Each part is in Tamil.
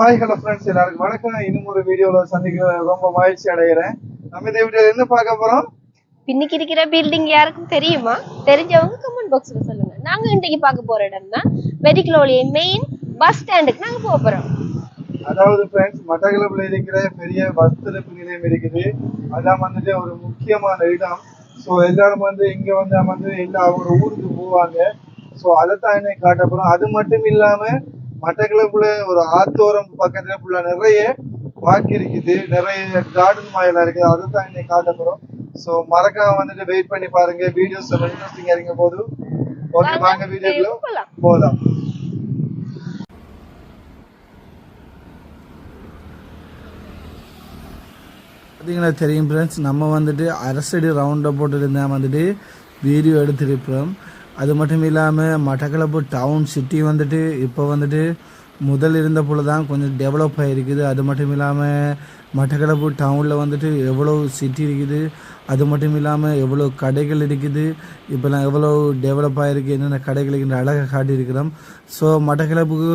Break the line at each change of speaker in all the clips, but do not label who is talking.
ஹாய் ஹலோ ஃப்ரெண்ட்ஸ் எல்லாருக்கும் வணக்கம். இன்னும் ஒரு வீடியோல சந்திக்க ரொம்ப மகிழ்ச்சி அடைகிறேன். நம்ம இந்த வீடியோல என்ன பார்க்க போறோம்?
பின்னுக்கு இருக்கிற பில்டிங் யாருக்கும் தெரியுமா? தெரிஞ்சவங்க கமெண்ட் பாக்ஸ்ல சொல்லுங்க. நாங்க இன்றைக்கு பார்க்க போற இடம் தான் வெடிக்கலோலிய மெயின் பஸ் ஸ்டாண்டுக்கு நாங்க போக போறோம்.
அதாவது ஃப்ரெண்ட்ஸ் மட்டக்களப்பில் இருக்கிற பெரிய பஸ் திருப்பு நிலையம் இருக்குது. அதான் வந்துட்டு ஒரு முக்கியமான இடம். ஸோ எல்லாரும் வந்து இங்க வந்து வந்து எல்லா அவங்க ஊருக்கு போவாங்க. ஸோ அதைத்தான் இன்னைக்கு காட்ட போறோம். அது மட்டும் இல்லாம மட்டக்களப்புல ஒரு ஆத்தோரம் பக்கத்துல ஃபுல்லா நிறைய பார்க் இருக்குது. நிறைய கார்டன் மாயெல்லாம் இருக்குது. அதை தான் இன்னைக்கு காட்ட போறோம். ஸோ மறக்காம வந்துட்டு வெயிட் பண்ணி பாருங்க. வீடியோஸ் இன்ட்ரெஸ்டிங்கா இருக்க போது ஓகே வாங்க வீடியோக்குள்ள
போலாம்.
போகலாம்
பார்த்தீங்கன்னா தெரியும் ஃப்ரெண்ட்ஸ் நம்ம வந்துட்டு அரசடி ரவுண்டை போட்டுருந்தேன் வந்துட்டு வீடியோ எடுத்திருப்போம் அது மட்டும் இல்லாமல் மட்டக்களப்பு டவுன் சிட்டி வந்துட்டு இப்போ வந்துட்டு முதல் இருந்த போல தான் கொஞ்சம் டெவலப் ஆகிருக்குது அது மட்டும் இல்லாமல் மட்டக்களப்பு டவுனில் வந்துட்டு எவ்வளோ சிட்டி இருக்குது. அது மட்டும் இல்லாமல் எவ்வளோ கடைகள் இருக்குது. இப்போலாம் எவ்வளோ டெவலப் ஆகிருக்கு என்னென்ன கடைகள் அழகாக காட்டியிருக்கிறோம். ஸோ மட்டக்களப்புக்கு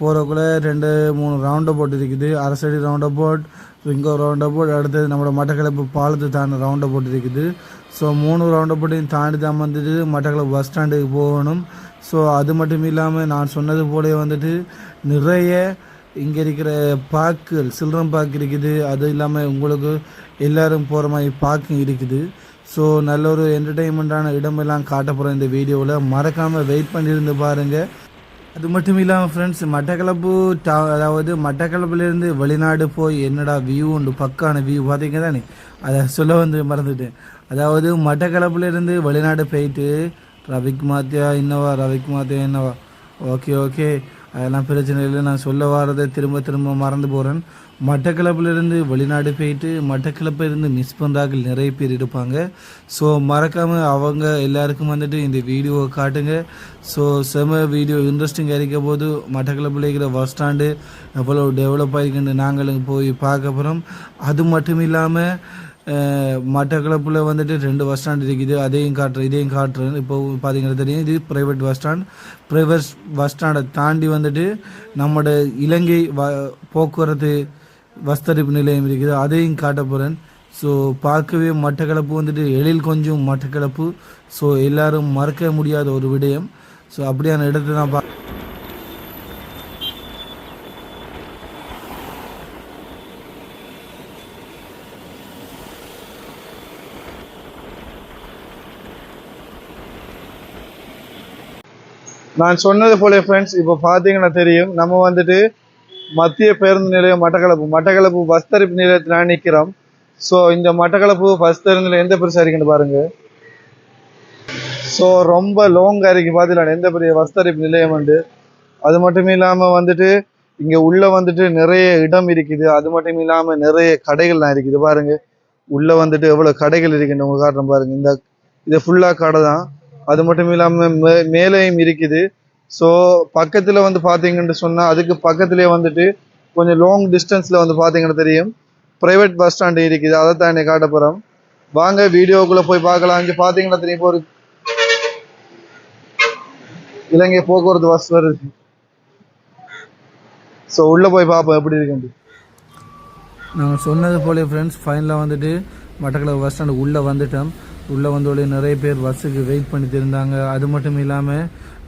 போகிறக்குள்ள ரெண்டு மூணு ரவுண்ட் போட் இருக்குது. அரசடி ரவுண்ட் போட் ரிங்கோ ரவுண்ட் போட் அடுத்தது நம்மளோட மட்டக்களப்பு பாலத்து தான் ரவுண்ட் போட் இருக்குது. ஸோ மூணு ரவுண்டை போட்டையும் தாண்டி தான் வந்துட்டு மட்டக்களப்பு பஸ் ஸ்டாண்டுக்கு போகணும். ஸோ அது மட்டும் இல்லாமல் நான் சொன்னது போல வந்துட்டு நிறைய இங்கே இருக்கிற பார்க்குகள் சில்ட்ரன் பார்க் இருக்குது. அது இல்லாமல் உங்களுக்கு எல்லாரும் போகிற மாதிரி பார்க்கும் இருக்குது. ஸோ நல்ல ஒரு என்டர்டெயின்மெண்ட்டான இடமெல்லாம் காட்ட போகிறேன் இந்த வீடியோவில். மறக்காமல் வெயிட் பண்ணியிருந்து பாருங்கள் அது மட்டும் இல்லாமல் ஃப்ரெண்ட்ஸ் மட்டக்களப்பு டா அதாவது மட்டக்களப்புலேருந்து வெளிநாடு போய் என்னடா வியூ உண்டு பக்கான வியூ பார்த்தீங்க தானே அதை சொல்ல வந்து மறந்துட்டேன். அதாவது மட்டக்களப்பிலிருந்து வெளிநாடு போயிட்டு ரவிக் மாத்தியா இன்னவா ரவிக் மாத்தியா என்னவா? Okay okay. அதெல்லாம் பிரச்சனை இல்லை. நான் சொல்ல வரதை திரும்ப திரும்ப மறந்து போகிறேன் மட்டக்களப்புலேருந்து வெளிநாடு போயிட்டு மட்டக்களப்பில் இருந்து மிஸ் பண்ணுறாக்கள் நிறைய பேர் இருப்பாங்க ஸோ மறக்காமல் அவங்க எல்லாருக்கும் வந்துட்டு இந்த வீடியோவை காட்டுங்க. ஸோ செம வீடியோ இன்ட்ரெஸ்டிங்காக இருக்க போது மட்டக்களப்பில் இருக்கிற பஸ் ஸ்டாண்டு எவ்வளோ டெவலப் ஆகிருக்குன்னு நாங்களும் போய் பார்க்க போகிறோம் அது மட்டும் இல்லாமல் மட்டக்களப்பில் வந்துட்டு ரெண்டு பஸ் ஸ்டாண்ட் இருக்குது. அதையும் காட்டுறேன் இதையும் காட்டுறேன். இப்போ பார்த்தீங்கன்னா தெரியும் இது private bus stand private bus ஸ்டாண்டை தாண்டி வந்துட்டு நம்மளோட இலங்கை வ போக்குவரத்து வஸ்தரிப்பு நிலையம் இருக்குது. அதையும் காட்ட போகிறேன் ஸோ பார்க்கவே மட்டக்களப்பு வந்துட்டு எழில் கொஞ்சம் மட்டக்களப்பு ஸோ எல்லாரும் மறக்க முடியாத ஒரு விடயம். ஸோ அப்படியான இடத்தை தான் பா
நான் சொன்னது போல ஃப்ரெண்ட்ஸ் இப்போ பார்த்தீங்கன்னா தெரியும். நம்ம வந்துட்டு மத்திய பேருந்து நிலையம் மட்டக்களப்பு. மட்டக்களப்பு பஸ் தரிப்பு நிலையத்தில் நான் நிற்கிறோம் ஸோ இந்த மட்டக்களப்பு பஸ் தரிப்பு நிலையம் எந்த பெருசாக இருக்குன்னு பாருங்க. ஸோ ரொம்ப லாங்காக இருக்கு பார்த்தீங்களா எந்த பெரிய பஸ் தரிப்பு நிலையம் உண்டு அது மட்டும் இல்லாமல் வந்துட்டு இங்கே உள்ளே வந்துட்டு நிறைய இடம் இருக்குது. அது மட்டும் இல்லாமல் நிறைய கடைகள்லாம் இருக்குது பாருங்க. உள்ளே வந்துட்டு எவ்வளோ கடைகள் இருக்குன்னு உங்கள் காட்டுறேன் பாருங்க. இந்த இது ஃபுல்லாக கடை தான். அது மட்டும் இல்லாமல் மே மேலேயும் இருக்குது. ஸோ பக்கத்தில் வந்து பார்த்தீங்கன்னு சொன்னால் அதுக்கு பக்கத்துலேயே வந்துட்டு கொஞ்சம் லாங் டிஸ்டன்ஸில் வந்து பார்த்தீங்கன்னு தெரியும். ப்ரைவேட் பஸ் ஸ்டாண்டு இருக்குது. அதை தான் என்னை காட்ட போகிறோம் வாங்க வீடியோக்குள்ளே போய் பார்க்கலாம். இங்கே பார்த்தீங்கன்னா தெரியும் இப்போ ஒரு இலங்கை போக்குவரத்து பஸ் வருது ஸோ உள்ளே போய் பார்ப்போம் எப்படி இருக்குன்னு.
நாங்கள் சொன்னது போல ஃப்ரெண்ட்ஸ் ஃபைனலாக வந்துட்டு மட்டக்களவு பஸ் ஸ்டாண்டு உள்ளே வந்துட்டோம். உள்ளே வந்தோடனே நிறைய பேர் பஸ்ஸுக்கு வெயிட் பண்ணிட்டு இருந்தாங்க. அது மட்டும் இல்லாமல்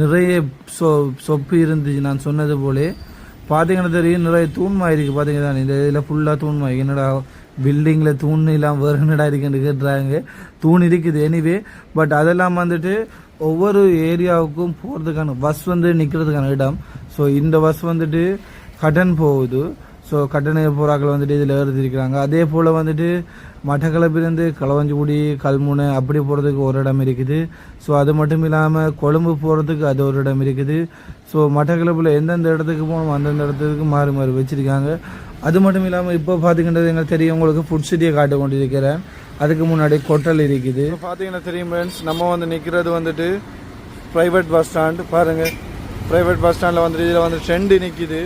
நிறைய சொ சொப்பு இருந்துச்சு. நான் சொன்னது போலே பார்த்தீங்கன்னா தெரியும் நிறைய தூண்மா இருக்குது பார்த்தீங்கன்னா இந்த இதில் ஃபுல்லாக தூண்மா என்னடா பில்டிங்கில் தூண் இல்லாமல் வேறு என்னடா இருக்குன்னு கேட்டுறாங்க. தூண் இருக்குது எனிவே பட் அதெல்லாம் வந்துட்டு ஒவ்வொரு ஏரியாவுக்கும் போகிறதுக்கான பஸ் வந்து நிற்கிறதுக்கான இடம். ஸோ இந்த பஸ் வந்துட்டு கடன் போகுது. ஸோ கட்டண போராக்கள் வந்துட்டு இதில் எழுதிருக்கிறாங்க அதே போல் வந்துட்டு மட்டக்களப்பிலேருந்து களவஞ்சிக்குடி கல்முனை அப்படி போகிறதுக்கு ஒரு இடம் இருக்குது. ஸோ அது மட்டும் இல்லாமல் கொழும்பு போகிறதுக்கு அது ஒரு இடம் இருக்குது. ஸோ மட்டக்களப்பில் எந்தெந்த இடத்துக்கு போகணும் அந்தந்த இடத்துக்கு மாறி மாறி வச்சுருக்காங்க. அது மட்டும் இல்லாமல் இப்போ பார்த்துக்கின்றது எங்களுக்கு தெரியும். உங்களுக்கு ஃபுட் சிட்டியை காட்டு கொண்டிருக்கிறேன். அதுக்கு முன்னாடி கொட்டல் இருக்குது.
பார்த்தீங்கன்னா தெரியும் ஃப்ரெண்ட்ஸ் நம்ம வந்து நிற்கிறது வந்துட்டு ப்ரைவேட் பஸ் ஸ்டாண்டு பாருங்கள் ப்ரைவேட் பஸ் ஸ்டாண்டில் வந்துட்டு இதில் வந்து ட்ரெண்டு நிற்கிது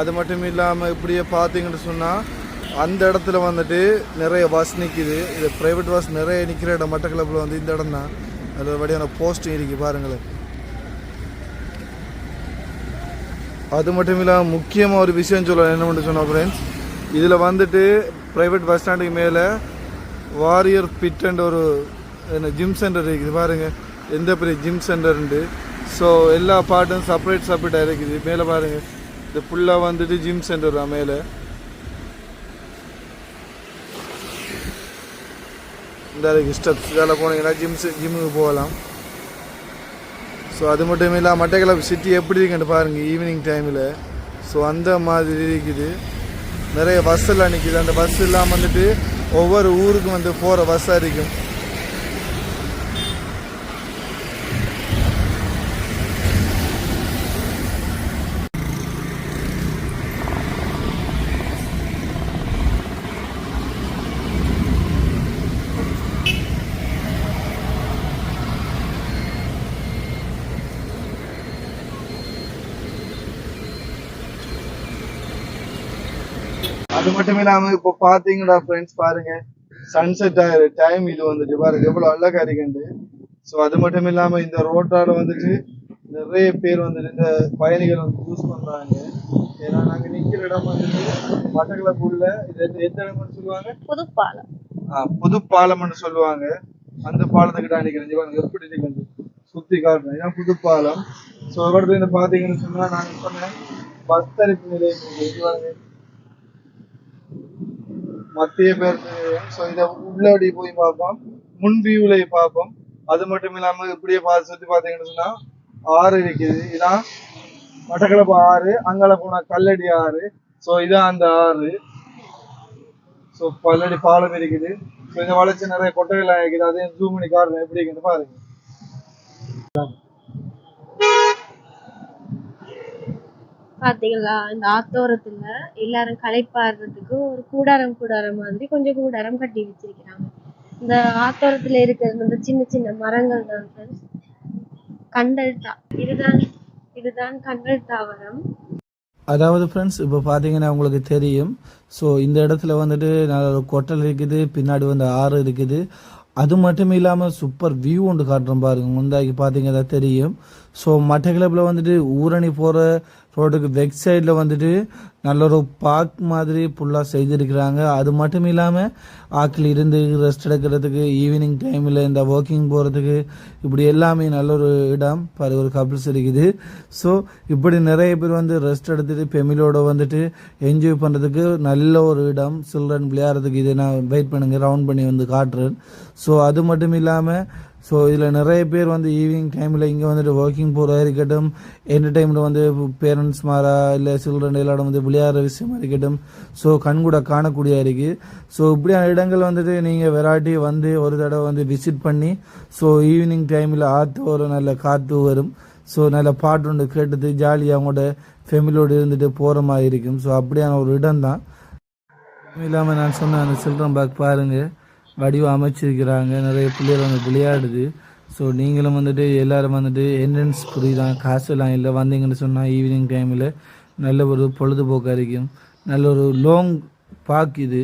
அது மட்டும் இல்லாமல் இப்படியே பார்த்தீங்கன்னு சொன்னால் அந்த இடத்துல வந்துட்டு நிறைய பஸ் நிற்கிது இது ப்ரைவேட் பஸ் நிறைய நிற்கிற இடம் மட்டக்களப்பில் வந்து இந்த இடம் தான். அதில் வழியான போஸ்டிங் இருக்குது பாருங்களேன். அது மட்டும் இல்லாமல் முக்கியமாக ஒரு விஷயம் சொல்ல என்ன பண்ணி சொன்னோம் ஃப்ரெண்ட்ஸ் இதில் வந்துட்டு ப்ரைவேட் பஸ் ஸ்டாண்டுக்கு மேலே வாரியர் ஃபிட்ன்ற ஒரு என்ன ஜிம் சென்டர் இருக்குது பாருங்கள் எந்த பெரிய ஜிம் சென்டர்ண்டு ஸோ எல்லா பார்ட்டும் செப்பரேட் செப்பரேட்டாக இருக்குது. மேலே பாருங்கள் இது ஃபுல்லாக வந்துட்டு ஜிம் சென்டர் தான் மேலே. இந்த ஸ்டெப்ஸ் வேலை போனீங்கன்னா ஜிம் ஜிம்முக்கு போகலாம். ஸோ அது மட்டும் இல்லாமல் மட்டக்களப்பு சிட்டி எப்படி இருக்குன்னு பாருங்கள் ஈவினிங் டைமில் ஸோ அந்த மாதிரி இருக்குது. நிறைய பஸ்ஸெல்லாம் நிற்கிது அந்த பஸ் இல்லாமல் வந்துட்டு ஒவ்வொரு ஊருக்கும் வந்து போகிற பஸ்ஸாக இருக்கும். அது மட்டும் இல்லாமல் இப்போ பார்த்தீங்கன்னா ஃப்ரெண்ட்ஸ் பாருங்க. சன்செட் ஆகிற டைம் இது வந்துட்டு பாருங்க எவ்வளோ அழகா இருக்குண்டு ஸோ அது மட்டும் இல்லாமல் இந்த ரோட்டால வந்துட்டு நிறைய பேர் வந்துட்டு இந்த பயணிகள் வந்து யூஸ் பண்றாங்க. ஏன்னா நாங்கள் நிற்கிற இடம் வந்துட்டு மட்டக்களப்புள்ள இது எந்த- இடம்னு சொல்லுவாங்க?
புதுப்பாலம்.
ஆ, புது பாலம்னு சொல்லுவாங்க. அந்த பாலத்துக்கிட்ட நிற்கிறேன் இவங்க எப்படி இருக்குது சுத்தி காட்டுறேன். இதான் புது பாலம் ஸோ இவர்கிட்ட இருந்து பார்த்தீங்கன்னு சொன்னா நான் சொன்னேன் பஸ் தரிப்பு நிலையம். இது பாருங்க. மத்திய பேர் ஸோ இதை உள்ளபடி போய் பார்ப்போம். முன் வியூல பார்ப்போம். அது மட்டும் இல்லாம இப்படியே பார்த்து சுத்தி பார்த்தீங்கன்னு சொன்னா ஆறு இருக்குது. இதான் மட்டக்களப்பு ஆறு அங்கால போன கல்லடி ஆறு. ஸோ இதான் அந்த ஆறு. ஸோ பல்லடி பாலம் இருக்குது. ஸோ இந்த வளர்ச்சி நிறைய கொட்டைகள் இருக்குது. அதே ஜூம் பண்ணி காரணம் எப்படி இருக்குன்னு பாருங்க.
பார்த்தீங்களா இந்த ஆத்தோரத்துல எல்லாரும் களைப்பாடுறதுக்கு ஒரு கூடாரம் கூடாரம் மாதிரி கொஞ்சம் கூடாரம் கட்டி வச்சிருக்கிறாங்க. இந்த ஆத்தோரத்துல இருக்கிறது இந்த சின்ன சின்ன மரங்கள் தான் ஃப்ரெண்ட்ஸ் கண்டல்தா இதுதான் இதுதான் கண்டல் தாவரம்.
அதாவது ஃப்ரெண்ட்ஸ் இப்போ பார்த்தீங்கன்னா உங்களுக்கு தெரியும். ஸோ இந்த இடத்துல வந்துட்டு நல்ல ஒரு கொட்டல் இருக்குது பின்னாடி வந்து ஆறு இருக்குது. அது மட்டும் இல்லாமல் சூப்பர் வியூ ஒன்று காட்டுறோம் பாருங்க. முந்தாக்கி பார்த்தீங்கன்னா தெரியும். ஸோ மட்டக்கிழப்பில் வந்துட்டு ஊரணி போகிற ரோட்டுக்கு வெக் சைடில் வந்துட்டு நல்ல ஒரு பார்க் மாதிரி ஃபுல்லாக செய்திருக்கிறாங்க. அது மட்டும் இல்லாமல் ஆக்கில் இருந்து ரெஸ்ட் எடுக்கிறதுக்கு ஈவினிங் டைமில் இந்த வாக்கிங் போகிறதுக்கு இப்படி எல்லாமே நல்ல ஒரு இடம் பாரு ஒரு கப்பிள்ஸ் இருக்குது. ஸோ இப்படி நிறைய பேர் வந்து ரெஸ்ட் எடுத்துட்டு ஃபெமிலியோட வந்துட்டு என்ஜாய் பண்ணுறதுக்கு நல்ல ஒரு இடம் சில்ட்ரன் விளையாடுறதுக்கு இதை நான் வெயிட் பண்ணுங்க ரவுண்ட் பண்ணி வந்து காட்டுறேன். ஸோ அது மட்டும் இல்லாமல் ஸோ இதில் நிறைய பேர் வந்து ஈவினிங் டைமில் இங்கே வந்துட்டு ஒர்க்கிங் போகிறதா இருக்கட்டும் என்டர்டைன்மெண்ட் வந்து பேரண்ட்ஸ் மாறா இல்லை சில்ட்ரன் எல்லாரும் வந்து விளையாடுற விஷயமா இருக்கட்டும் ஸோ கண்கூட காணக்கூடிய இருக்குது ஸோ இப்படியான இடங்கள் வந்துட்டு நீங்கள் வெராட்டி வந்து ஒரு தடவை வந்து விசிட் பண்ணி ஸோ ஈவினிங் டைமில் ஆற்று ஒரு நல்ல காற்று வரும். ஸோ நல்ல பாட்டு ஒன்று கேட்டுட்டு ஜாலியாக அவங்களோட ஃபேமிலியோடு இருந்துட்டு போகிற மாதிரி இருக்கும். ஸோ அப்படியான ஒரு இடம் தான் இல்லாமல் நான் சொன்ன அந்த சில்ட்ரன் பார்க் பாருங்கள் வடிவம் அமைச்சிருக்கிறாங்க. நிறைய பிள்ளைகள் வந்து விளையாடுது. ஸோ நீங்களும் வந்துட்டு எல்லாரும் வந்துட்டு என்ட்ரன்ஸ் புரியுதான் காசு எல்லாம் இல்லை வந்தீங்கன்னு சொன்னால் ஈவினிங் டைமில் நல்ல ஒரு பொழுதுபோக்காக இருக்கும் நல்ல ஒரு லாங் பார்க் இது.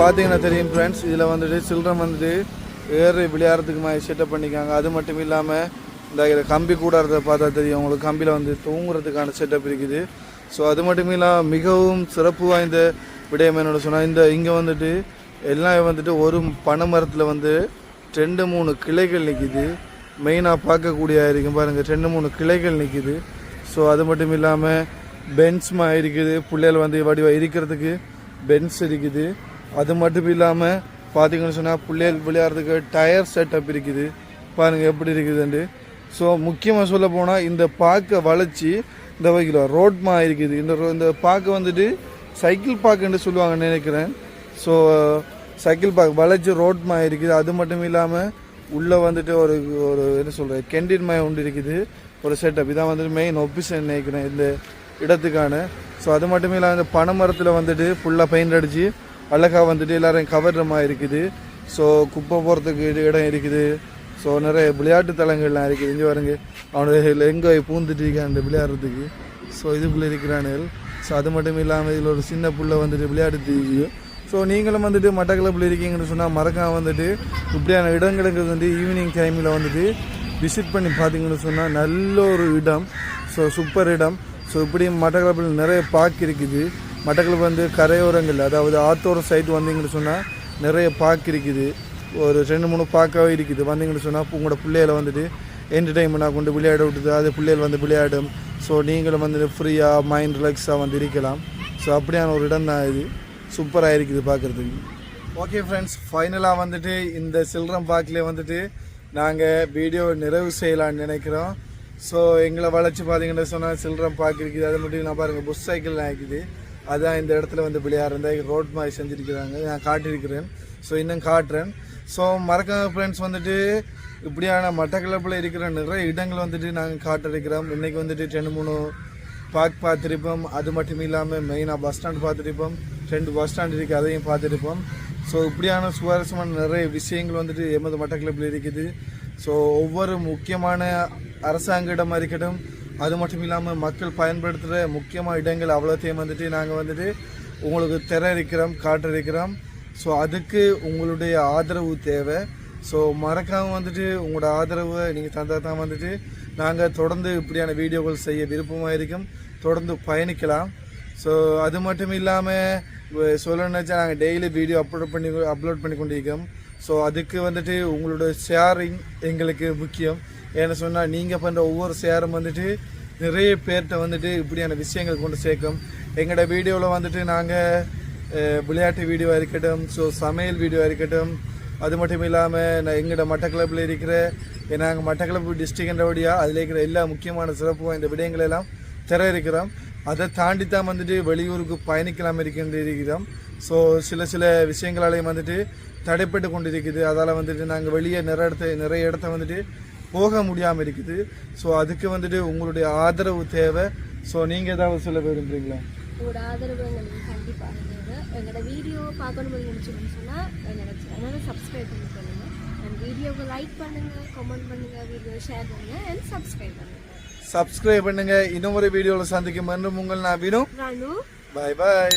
பார்த்தீங்கன்னா தெரியும் ஃப்ரெண்ட்ஸ் இதில் வந்துட்டு சில்ட்ரன் வந்துட்டு ஏறு விளையாடுறதுக்கு மாதிரி செட்டப் பண்ணிக்காங்க அது மட்டும் இல்லாமல் இந்த இதில் கம்பி கூடாரத்தை பார்த்தா தெரியும். உங்களுக்கு கம்பியில் வந்து தூங்குறதுக்கான செட்டப் இருக்குது. ஸோ அது மட்டும் இல்லாமல் மிகவும் சிறப்பு வாய்ந்த விடயம் என்னோட சொன்னால் இந்த இங்கே வந்துட்டு எல்லாம் வந்துட்டு ஒரு பனை மரத்தில் வந்து ரெண்டு மூணு கிளைகள் நிற்கிது மெயினாக பார்க்கக்கூடிய இருக்கும் பாருங்கள் ரெண்டு மூணு கிளைகள் நிற்கிது ஸோ அது மட்டும் இல்லாமல் பெஞ்ச்மா இருக்குது. பிள்ளைகள் வந்து வடிவாக இருக்கிறதுக்கு பென்ஸ் இருக்குது. அது மட்டும் இல்லாமல் பார்த்தீங்கன்னு சொன்னால் பிள்ளைகள் விளையாடுறதுக்கு டயர் செட்டப் இருக்குது. பாருங்கள் எப்படி இருக்குதுன்ட்டு. ஸோ முக்கியமாக சொல்ல போனால் இந்த பார்க்கை வளைச்சி இந்த வகையில் ரோட்மா இருக்குது. இந்த ரோ- இந்த பார்க்கை வந்துட்டு சைக்கிள் பார்க்குன்னு சொல்லுவாங்கன்னு நினைக்கிறேன். ஸோ சைக்கிள் பார்க் வளைச்சி ரோட்மா இருக்குது. அது மட்டும் இல்லாமல் உள்ளே வந்துட்டு ஒரு ஒரு என்ன சொல்கிறது கெண்டின் மயம் உண்டு இருக்குது. ஒரு செட்டப் இதான் வந்துட்டு மெயின் ஒபிஷன் நினைக்கிறேன் இந்த இடத்துக்கான. ஸோ அது மட்டும் இல்லாமல் இந்த பனை மரத்தில் வந்துட்டு ஃபுல்லாக பெயிண்ட் அடித்து அழகாக வந்துட்டு எல்லாரையும் கவர்ற மாதிரி இருக்குது. ஸோ குப்பை போகிறதுக்கு இடம் இருக்குது. ஸோ நிறைய விளையாட்டு தலங்கள்லாம் இருக்குது. இங்கே பாருங்க. அவனுடைய எங்கே பூந்துட்டு இருக்கான் விளையாடுறதுக்கு. ஸோ இதுக்குள்ளே இருக்கிறானுகள் ஸோ அது மட்டும் இல்லாமல் இதில் ஒரு சின்ன புள்ளை வந்துட்டு விளையாட்டு ஸோ நீங்களும் வந்துட்டு மட்டக்களப்பில் இருக்கீங்கன்னு சொன்னால் மறக்காம வந்துட்டு இப்படியான இடங்களுங்கிறது வந்து ஈவினிங் டைமில் வந்துட்டு விசிட் பண்ணி பார்த்தீங்கன்னு சொன்னால் நல்ல ஒரு இடம். ஸோ சூப்பர் இடம். ஸோ இப்படி மட்டக்களப்பில் நிறைய பார்க் இருக்குது. மட்டக்களப்பு வந்து கரையோரங்கள் அதாவது ஆத்தோர சைடு வந்தீங்கன்னு சொன்னால் நிறைய பார்க் இருக்குது. ஒரு ரெண்டு மூணு பார்க்காகவே இருக்குது. வந்தீங்கன்னு சொன்னால் உங்களோட பிள்ளைகளை வந்துட்டு என்டர்டைன்மெண்ட்டாக கொண்டு விளையாட விட்டுது அது பிள்ளைகள் வந்து விளையாடும். ஸோ நீங்களும் வந்து ஃப்ரீயாக மைண்ட் ரிலாக்ஸாக வந்து இருக்கலாம். ஸோ அப்படியான ஒரு இடம் தான் இது. சூப்பராக இருக்குது பார்க்குறதுக்கு. ஓகே ஃப்ரெண்ட்ஸ் ஃபைனலாக வந்துட்டு இந்த சில்ட்ரன் பார்க்லேயே வந்துட்டு நாங்கள் வீடியோ நிறைவு செய்யலான்னு நினைக்கிறோம். ஸோ எங்களை வளைச்சி பார்த்தீங்கன்னா சொன்னால் சில்ட்ரன் பார்க் இருக்குது. அது மட்டும் நான் பாருங்கள் புஷ் சைக்கிள்லாம் இருக்குது. அதுதான் இந்த இடத்துல வந்து விளையாடுறத ரோட் மாதிரி செஞ்சுருக்கிறாங்க. நான் காட்டியிருக்கிறேன். ஸோ இன்னும் காட்டுறேன். ஸோ மறக்காம ஃப்ரெண்ட்ஸ் வந்துட்டு இப்படியான மட்டக்களப்பில் இருக்கிற நிறைய இடங்கள் வந்துட்டு நாங்கள் காட்டிருக்கிறோம் இன்றைக்கி வந்துட்டு ரெண்டு மூணு பார்க் பார்த்துருப்போம். அது மட்டும் இல்லாமல் மெயினாக பஸ் ஸ்டாண்ட் பார்த்துருப்போம். ரெண்டு பஸ் ஸ்டாண்ட் இருக்குது அதையும் பார்த்துருப்போம். ஸோ இப்படியான சுவாரஸ்யமான நிறைய விஷயங்கள் வந்துட்டு எமது மட்டக்களப்பில் இருக்குது. ஸோ ஒவ்வொரு முக்கியமான அரசாங்க இடமாக இருக்கட்டும் அது மட்டும் இல்லாமல் மக்கள் பயன்படுத்துகிற முக்கியமான இடங்கள் அவ்வளோத்தையும் வந்துட்டு நாங்கள் வந்துட்டு உங்களுக்கு திற இருக்கிறோம் காட்ட ஸோ அதுக்கு உங்களுடைய ஆதரவு தேவை. ஸோ மறக்காமல் வந்துட்டு உங்களோட ஆதரவை நீங்கள் தந்தால் தான் வந்துட்டு நாங்கள் தொடர்ந்து இப்படியான வீடியோக்கள் செய்ய விருப்பமாக இருக்கும். தொடர்ந்து பயணிக்கலாம். ஸோ அது மட்டும் இல்லாமல் சொல்லணுச்சா நாங்கள் டெய்லி வீடியோ அப்லோட் பண்ணி அப்லோட் பண்ணி கொண்டிருக்கோம் ஸோ அதுக்கு வந்துட்டு உங்களோட ஷேரிங் எங்களுக்கு முக்கியம். ஏன்னு சொன்னால் நீங்கள் பண்ணுற ஒவ்வொரு சேரும் வந்துட்டு நிறைய பேர்கிட்ட வந்துட்டு இப்படியான விஷயங்கள் கொண்டு சேர்க்கும். எங்களோட வீடியோவில் வந்துட்டு நாங்கள் விளையாட்டு வீடியோவாக இருக்கட்டும் ஸோ சமையல் வீடியோவாக இருக்கட்டும் அது மட்டும் இல்லாமல் நான் எங்களோட மட்டக்களப்பில் இருக்கிற நாங்கள் மட்டக்களப்பு டிஸ்ட்ரிக்ட்ன்ற வழியாக அதில் இருக்கிற எல்லா முக்கியமான சிறப்பு வாய்ந்த விடயங்களெல்லாம் திற இருக்கிறோம். அதை தாண்டி தான் வந்துட்டு வெளியூருக்கு பயணிக்கலாம் இருக்கின்றிருக்கிறோம் ஸோ சில சில விஷயங்களாலேயும் வந்துட்டு தடைப்பட்டு கொண்டிருக்குது. அதால் வந்துட்டு நாங்கள் வெளியே நிறைய இடத்த நிறைய இடத்த வந்துட்டு போக முடியாமல் இருக்குது. ஸோ அதுக்கு வந்துட்டு உங்களுடைய ஆதரவு தேவை. ஸோ நீங்கள் ஏதாவது சொல்ல விரும்புகிறீங்களா
உங்களோட ஆதரவு எங்களுக்கு கண்டிப்பாக தேவை. எங்களோட வீடியோ பார்க்கணும்னு நினச்சிங்கன்னு சொன்னால் எங்களோட சேனலை சப்ஸ்கிரைப் பண்ணி பண்ணுங்க அண்ட் வீடியோவை லைக் பண்ணுங்கள் கமெண்ட் பண்ணுங்கள் வீடியோ ஷேர் பண்ணுங்கள் அண்ட் சப்ஸ்கிரைப் பண்ணுங்கள்
சப்ஸ்கிரைப் பண்ணுங்க. இன்னொரு வீடியோவில் சந்திக்கும். என்று உங்கள் நான் வினு
ராணு
பாய் பாய்